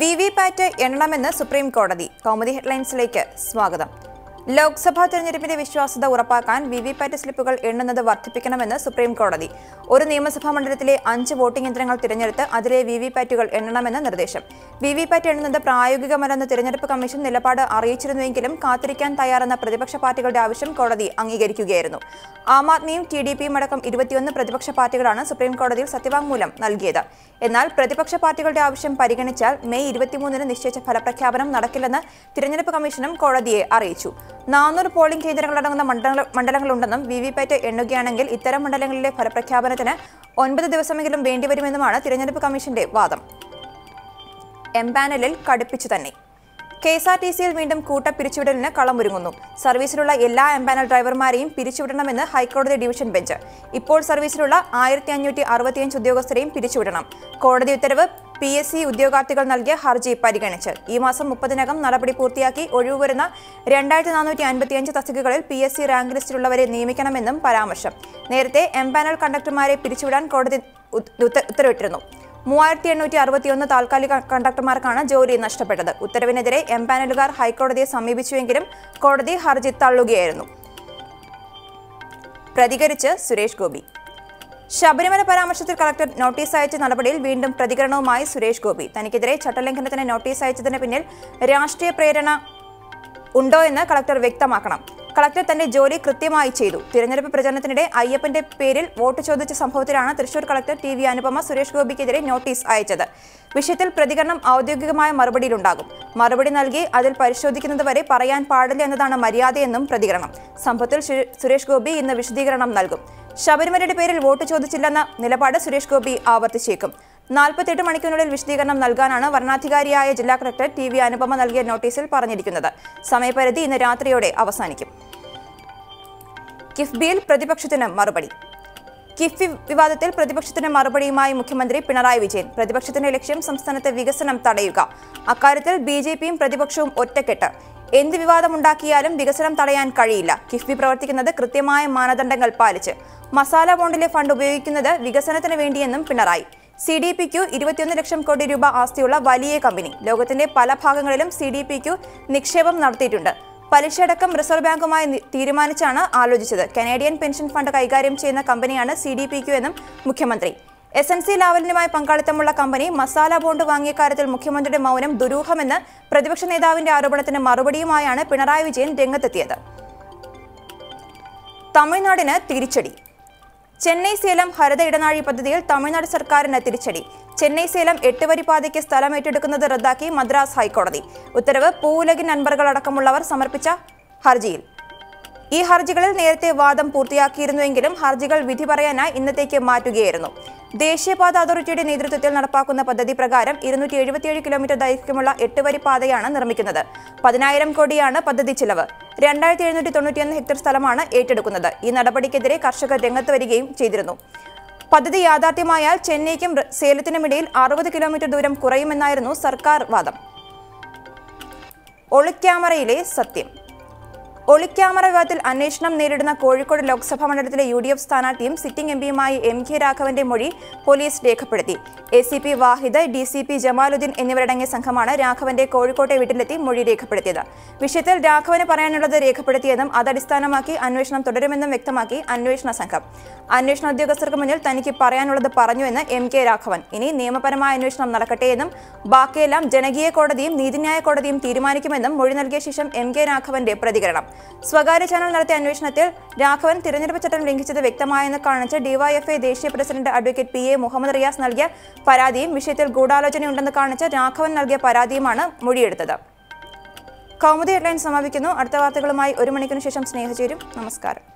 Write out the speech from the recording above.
V V PAT എണ്ണണമെന്ന് supreme കോടതി കൗമുദി ഹെഡ്ലൈൻസിലേക്ക് സ്വാഗതം. ലോക്സഭാ തെരഞ്ഞെടുപ്പിന്റെ വിശ്വാസ്യത ഉറപ്പാക്കാൻ വി വി പാറ്റ് സ്ലിപ്പുകൾ എണ്ണുന്നത് വർദ്ധിപ്പിക്കണമെന്ന് സുപ്രീം കോടതി. ഒരു നിയമസഭാ മണ്ഡലത്തിലെ അഞ്ച് വോട്ടിംഗ് യന്ത്രങ്ങൾ തിരഞ്ഞെടുത്ത് അതിലെ വി വി പാറ്റുകൾ എണ്ണണമെന്ന് നിർദ്ദേശം. വി വി പാറ്റ് എണ്ണുന്നത് പ്രായോഗികമല്ലെന്ന് തിരഞ്ഞെടുപ്പ് കമ്മീഷൻ നിലപാട് അറിയിച്ചിരുന്നുവെങ്കിലും കാത്തിരിക്കാൻ തയ്യാറെന്ന പ്രതിപക്ഷ പാർട്ടികളുടെ ആവശ്യം കോടതി അംഗീകരിക്കുകയായിരുന്നു. ആം ആദ്മിയും ടി ഡി പിയും അടക്കം ഇരുപത്തിയൊന്ന് പ്രതിപക്ഷ പാർട്ടികളാണ് സുപ്രീം കോടതിയിൽ സത്യവാങ്മൂലം നൽകിയത്. എന്നാൽ പ്രതിപക്ഷ പാർട്ടികളുടെ ആവശ്യം പരിഗണിച്ചാൽ മെയ് ഇരുപത്തിമൂന്നിന് നിശ്ചയിച്ച ഫലപ്രഖ്യാപനം നടക്കില്ലെന്ന് തിരഞ്ഞെടുപ്പ് കമ്മീഷനും കോടതിയെ അറിയിച്ചു. നാനൂറ് പോളിംഗ് കേന്ദ്രങ്ങളടങ്ങുന്ന മണ്ഡല മണ്ഡലങ്ങളുണ്ടെന്നും വി വി പാറ്റ് എണ്ണുകയാണെങ്കിൽ ഇത്തരം മണ്ഡലങ്ങളിലെ ഫലപ്രഖ്യാപനത്തിന് ഒൻപത് ദിവസമെങ്കിലും വേണ്ടിവരുമെന്നുമാണ് തിരഞ്ഞെടുപ്പ് കമ്മീഷന്റെ വാദം. എം പാനലിൽ കടുപ്പിച്ചു തന്നെ. കെ എസ് ആർ ടി സിയിൽ വീണ്ടും കൂട്ട പിരിച്ചുവിടലിന് കളമൊരുങ്ങുന്നു. സർവീസിലുള്ള എല്ലാ എംപാനൽ ഡ്രൈവർമാരെയും പിരിച്ചുവിടണമെന്ന് ഹൈക്കോടതി ഡിവിഷൻ ബെഞ്ച്. ഇപ്പോൾ സർവീസിലുള്ള ആയിരത്തി അഞ്ഞൂറ്റി അറുപത്തിയഞ്ച് ഉദ്യോഗസ്ഥരെയും പിരിച്ചുവിടണം. കോടതി ഉത്തരവ് പി എസ് സി ഉദ്യോഗാർത്ഥികൾ നൽകിയ ഹർജി പരിഗണിച്ച് ഈ മാസം മുപ്പതിനകം നടപടി പൂർത്തിയാക്കി ഒഴിവ് വരുന്ന രണ്ടായിരത്തി നാനൂറ്റി അൻപത്തിയഞ്ച് തസ്തികകളിൽ പി എസ് സി റാങ്ക് ലിസ്റ്റിലുള്ളവരെ നിയമിക്കണമെന്നും പരാമർശം. നേരത്തെ എംപാനൽ കണ്ടക്ടർമാരെ പിരിച്ചുവിടാൻ കോടതി ഉത്ത- ഉത്ത- ഉത്തരവിട്ടിരുന്നു. മൂവായിരത്തി എണ്ണൂറ്റി അറുപത്തിയൊന്ന് താൽക്കാലിക കണ്ടക്ടർമാർക്കാണ് ജോലി നഷ്ടപ്പെട്ടത്. ഉത്തരവിനെതിരെ എംപാനലുകാർ ഹൈക്കോടതിയെ സമീപിച്ചുവെങ്കിലും കോടതി ഹർജി തള്ളുകയായിരുന്നു. പ്രതികരിച്ച് സുരേഷ് ഗോപി. ശബരിമല പരാമർശത്തിൽ കളക്ടർ നോട്ടീസ് അയച്ച നടപടിയിൽ വീണ്ടും പ്രതികരണവുമായി സുരേഷ് ഗോപി. തനിക്കെതിരെ ചട്ടലംഘനത്തിന് നോട്ടീസ് അയച്ചതിന് പിന്നിൽ രാഷ്ട്രീയ പ്രേരണ ഉണ്ടോ എന്ന് കളക്ടർ വ്യക്തമാക്കണം. കളക്ടർ തന്റെ ജോലി കൃത്യമായി ചെയ്തു. തിരഞ്ഞെടുപ്പ് പ്രചരണത്തിനിടെ അയ്യപ്പന്റെ പേരിൽ വോട്ട് ചോദിച്ച സംഭവത്തിലാണ് Thrissur collector T V Anupama Suresh ഗോപിക്കെതിരെ notice അയച്ചത്. വിഷയത്തിൽ പ്രതികരണം ഔദ്യോഗികമായ മറുപടിയിലുണ്ടാകും. മറുപടി നൽകി അതിൽ പരിശോധിക്കുന്നതുവരെ പറയാൻ പാടില്ല എന്നതാണ് മര്യാദയെന്നും പ്രതികരണം. സംഭവത്തിൽ സുരേഷ് ഗോപി ഇന്ന് വിശദീകരണം നൽകും. ശബരിമലയുടെ പേരിൽ വോട്ട് ചോദിച്ചില്ലെന്ന നിലപാട് സുരേഷ് ഗോപി ആവർത്തിച്ചേക്കും. നാൽപ്പത്തെട്ട് മണിക്കൂറിനുള്ളിൽ വിശദീകരണം നൽകാനാണ് വരണാധികാരിയായ ജില്ലാ കളക്ടർ ടി വി അനുപമ നൽകിയ നോട്ടീസിൽ പറഞ്ഞിരിക്കുന്നത്. സമയപരിധി ഇന്ന് രാത്രിയോടെ അവസാനിക്കും. കിഫ്ബിയിൽ പ്രതിപക്ഷത്തിന് മറുപടി. കിഫ്ബി വിവാദത്തിൽ പ്രതിപക്ഷത്തിന് മറുപടിയുമായി മുഖ്യമന്ത്രി പിണറായി വിജയൻ. പ്രതിപക്ഷത്തിന്റെ ലക്ഷ്യം സംസ്ഥാനത്തെ വികസനം തടയുക. അക്കാര്യത്തിൽ ബി ജെ പിയും പ്രതിപക്ഷവും ഒറ്റക്കെട്ട്. എന്ത് വിവാദമുണ്ടാക്കിയാലും വികസനം തടയാൻ കഴിയില്ല. കിഫ്ബി പ്രവർത്തിക്കുന്നത് കൃത്യമായ മാനദണ്ഡങ്ങൾ പാലിച്ച്. മസാല ബോണ്ടിലെ ഫണ്ട് ഉപയോഗിക്കുന്നത് വികസനത്തിന് വേണ്ടിയെന്നും പിണറായി. സി ഡി പിക്കു ഇരുപത്തിയൊന്ന് ലക്ഷം കോടി രൂപ ആസ്തിയുള്ള വലിയ കമ്പനി. ലോകത്തിന്റെ പല ഭാഗങ്ങളിലും സി ഡി പിക്കു നിക്ഷേപം നടത്തിയിട്ടുണ്ട്. പലിശയടക്കം റിസർവ് ബാങ്കുമായി തീരുമാനിച്ചാണ് ആലോചിച്ചത്. കനേഡിയൻ പെൻഷൻ ഫണ്ട് കൈകാര്യം ചെയ്യുന്ന കമ്പനിയാണ് സി ഡി പിക്കു എന്നും മുഖ്യമന്ത്രി. എസ് എൻ സി ലാവലിനുമായി പങ്കാളിത്തമുള്ള കമ്പനി മസാല ബോണ്ട് വാങ്ങിയ കാര്യത്തിൽ മുഖ്യമന്ത്രിയുടെ മൗനം ദുരൂഹമെന്ന് പ്രതിപക്ഷ നേതാവിന്റെ ആരോപണത്തിന് മറുപടിയുമായാണ് പിണറായി വിജയൻ രംഗത്തെത്തിയത്. തമിഴ്നാടിന് തിരിച്ചടി. ചെന്നൈ സേലം ഹരിത ഇടനാഴി പദ്ധതിയിൽ തമിഴ്നാട് സർക്കാരിന് തിരിച്ചടി. ചെന്നൈ സേലം എട്ട് വരി പാതയ്ക്ക് സ്ഥലം ഏറ്റെടുക്കുന്നത് റദ്ദാക്കി മദ്രാസ് ഹൈക്കോടതി. ഉത്തരവ് പൂവുലകിൻ അൻപറുകൾ അടക്കമുള്ളവർ സമർപ്പിച്ച ഹർജിയിൽ. ഈ ഹർജികളിൽ നേരത്തെ വാദം പൂർത്തിയാക്കിയിരുന്നുവെങ്കിലും ഹർജികൾ വിധി പറയാനായി ഇന്നത്തേക്ക് മാറ്റുകയായിരുന്നു. ദേശീയപാത അതോറിറ്റിയുടെ നേതൃത്വത്തിൽ നടപ്പാക്കുന്ന പദ്ധതി പ്രകാരം ഇരുന്നൂറ്റി എഴുപത്തിയേഴ് കിലോമീറ്റർ ദൈർഘ്യമുള്ള എട്ട് വരി പാതയാണ് നിർമ്മിക്കുന്നത്. പതിനായിരം കോടിയാണ് പദ്ധതി ചിലവ്. രണ്ടായിരത്തി എഴുന്നൂറ്റി തൊണ്ണൂറ്റിയൊന്ന് ഹെക്ടർ സ്ഥലമാണ് ഏറ്റെടുക്കുന്നത്. ഈ നടപടിക്കെതിരെ കർഷകർ രംഗത്ത് വരികയും ചെയ്തിരുന്നു. പദ്ധതി യാഥാർത്ഥ്യമായാൽ ചെന്നൈക്കും സേലത്തിനുമിടയിൽ അറുപത് കിലോമീറ്റർ ദൂരം കുറയുമെന്നായിരുന്നു സർക്കാർ വാദം. ഒളിക്യാമറയിലെ സത്യം. ഒളിക്യാമറ വിവാദത്തിൽ അന്വേഷണം നേരിടുന്ന കോഴിക്കോട് ലോക്സഭാ മണ്ഡലത്തിലെ യു ഡി എഫ് സ്ഥാനാർത്ഥിയും സിറ്റിംഗ് എം പിയുമായ എം കെ രാഘവന്റെ മൊഴി പോലീസ് രേഖപ്പെടുത്തി. A C P Wahid D C P Jamaluddin എന്നിവരടങ്ങിയ സംഘമാണ് രാഘവന്റെ കോഴിക്കോട്ടെ വീട്ടിലെത്തി മൊഴി രേഖപ്പെടുത്തിയത്. വിഷയത്തിൽ രാഘവന് പറയാനുള്ളത് രേഖപ്പെടുത്തിയെന്നും അതടിസ്ഥാനമാക്കി അന്വേഷണം തുടരുമെന്നും വ്യക്തമാക്കി അന്വേഷണ സംഘം. അന്വേഷണ ഉദ്യോഗസ്ഥർക്ക് മുന്നിൽ തനിക്ക് പറയാനുള്ളത് പറഞ്ഞുവെന്ന് എം കെ രാഘവൻ. ഇനി നിയമപരമായ അന്വേഷണം നടക്കട്ടെയെന്നും ബാക്കിയെല്ലാം ജനകീയ കോടതിയും നീതിന്യായ കോടതിയും തീരുമാനിക്കുമെന്നും മൊഴി നൽകിയ ശേഷം എം കെ രാഘവന്റെ പ്രതികരണം. സ്വകാര്യ ചാനൽ നടത്തിയ അന്വേഷണത്തിൽ രാഘവൻ തിരഞ്ഞെടുപ്പ് ചട്ടം ലംഘിച്ചത് വ്യക്തമായെന്ന് കാണിച്ച് ഡിവൈഎഫ്ഐ ദേശീയ president advocate P A Muhammad Riyas നൽകിയ പരാതിയും വിഷയത്തിൽ ഗൂഢാലോചനയുണ്ടെന്ന് കാണിച്ച് രാഘവൻ നൽകിയ പരാതിയുമാണ് മൊഴിയെടുത്തത്. കൗമുദി ഹെഡ്ലൈൻ സമാപിക്കുന്നു. അടുത്ത വാർത്തകളുമായി ഒരു മണിക്കിന് ശേഷം സ്നേഹചേരും. നമസ്കാരം.